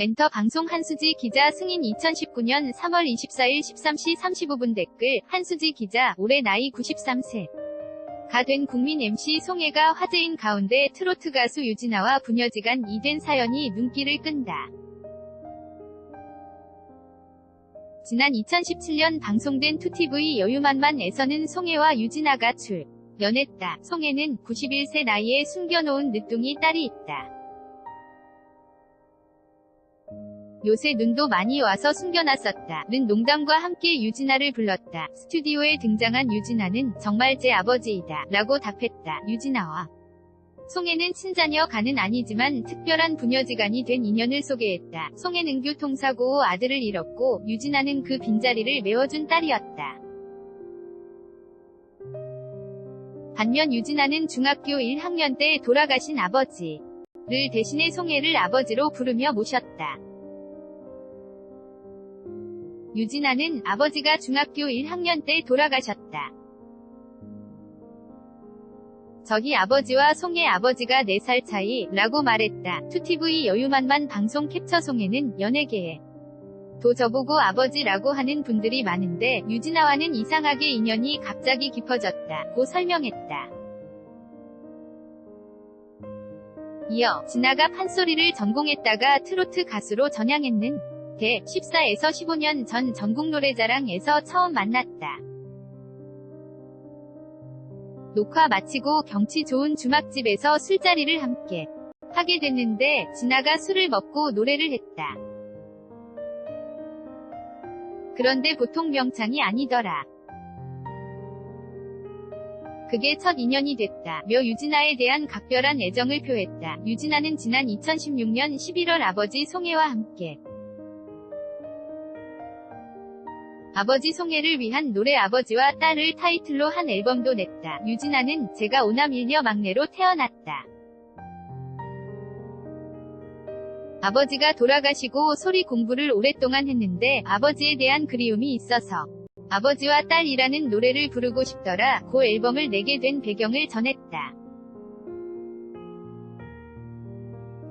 멘터 방송 한수지 기자 승인 2019년 3월 24일 13시 35분 댓글 한수지 기자 올해 나이 93세 가 된 국민 MC 송혜가 화제인 가운데 트로트 가수 유진아와 부녀지간 이된 사연이 눈길을 끈다. 지난 2017년 방송된 2TV 여유만만에서는 송혜와 유진아가 출 연했다. 송혜는 91세 나이에 숨겨놓은 늦둥이 딸이 있다. 요새 눈도 많이 와서 숨겨놨었다. 는 농담과 함께 유진아를 불렀다. 스튜디오에 등장한 유진아는 정말 제 아버지이다. 라고 답했다. 유진아와 송혜는 친자녀가는 아니지만 특별한 부녀지간이 된 인연을 소개했다. 송혜는 교통사고 후 아들을 잃었고 유진아는 그 빈자리를 메워준 딸이었다. 반면 유진아는 중학교 1학년 때 돌아가신 아버지를 대신해 송혜를 아버지로 부르며 모셨다. 유진아는 아버지가 중학교 1학년 때 돌아가셨다. 저희 아버지와 송혜 아버지가 4살 차이 라고 말했다. 2TV 여유만만 방송 캡처 송혜는 연예계에 도 저보고 아버지라고 하는 분들이 많은데 유진아와는 이상하게 인연이 갑자기 깊어졌다. 고 설명했다. 이어 진아가 판소리를 전공했다가 트로트 가수로 전향했는 대 14에서 15년 전 전국노래자랑에서 처음 만났다. 녹화 마치고 경치 좋은 주막집에서 술자리를 함께 하게 됐는데 진아가 술을 먹고 노래를 했다. 그런데 보통 명창이 아니더라. 그게 첫 인연이 됐다. 며 유진아에 대한 각별한 애정을 표했다. 유진아는 지난 2016년 11월 아버지 송혜와 함께 아버지 송혜를 위한 노래 아버지와 딸을 타이틀로 한 앨범도 냈다. 유진아는 제가 오남 일녀 막내로 태어났다. 아버지가 돌아가시고 소리 공부를 오랫동안 했는데 아버지에 대한 그리움이 있어서 아버지와 딸이라는 노래를 부르고 싶더라 고 앨범을 내게 된 배경을 전했다.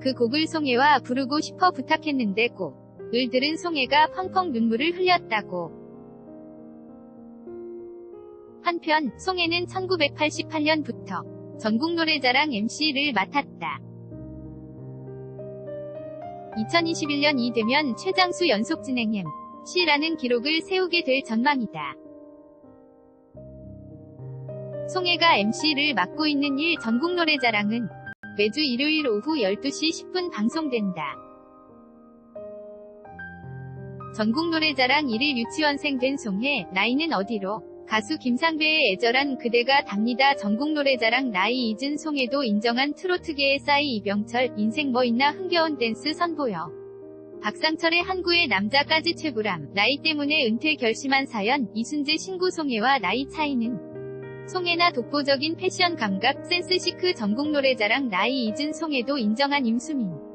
그 곡을 송혜와 부르고 싶어 부탁했는데 곡을 들은 송혜가 펑펑 눈물을 흘렸다고. 한편 송혜는 1988년부터 전국 노래자랑 MC를 맡았다. 2021년이 되면 최장수 연속 진행 MC라는 기록을 세우게 될 전망이다. 송혜가 MC를 맡고 있는 1 전국 노래자랑은 매주 일요일 오후 12시 10분 방송된다. 전국 노래자랑 1일 유치원생 된 송혜, 나이는 어디로? 가수 김상배의 애절한 그대가 답니다. 전국 노래자랑 나이 잊은 송혜도 인정한 트로트계의 싸이 이병철, 인생 뭐 있나 흥겨운 댄스 선보여. 박상철의 한구의 남자까지 최불암, 나이 때문에 은퇴 결심한 사연, 이순재 신구 송혜와 나이 차이는 송혜나 독보적인 패션 감각, 센스 시크 전국 노래자랑 나이 잊은 송혜도 인정한 임수민.